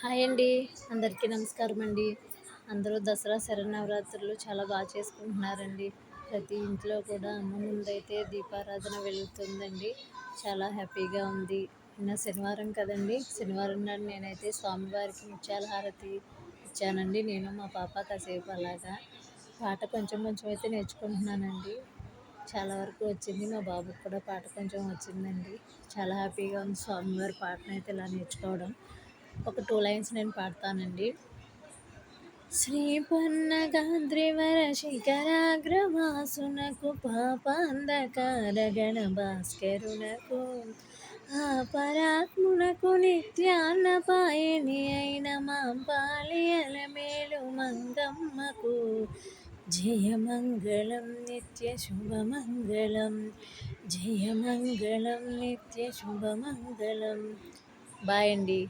Hi అండి. అందరికీ నమస్కారం అండి. అందరూ దసరా శరన్నవరాత్రులు చాలా బాగా చేసుకుంటున్నారండి. ప్రతి ఇంట్లో కూడా అమ్మ ముందైతే దీపారాధన వెళుతుందండి చాలా హ్యాపీగా ఉంది. నిన్న శనివారం కదండి. శనివారం నాడు నేనైతే స్వామివారికి ముత్యాల హారతి ఇచ్చానండి. నేను మా పాప కాసేపు అలాగా పాట కొంచెం కొంచెం అయితే నేర్చుకుంటున్నానండి. చాలా వరకు వచ్చింది. మా బాబుకి కూడా పాట కొంచెం వచ్చిందండి. చాలా హ్యాపీగా ఉంది స్వామివారి పాటనైతే ఇలా నేర్చుకోవడం. ఒక టూ లైన్స్ నేను పాడతానండి. శ్రీ పన్నగాద్రివర శిఖరాగ్రవాసునకు పాపాంధకార గణ భాస్కరునకు ఆ పరాత్మునకు నిత్యాన్నపాయని అయిన మాంపాళియల మేలు మంగమ్మకు జయమంగళం నిత్య శుభమంగళం జయమంగళం నిత్య శుభమంగళం. బాయ్ అండి.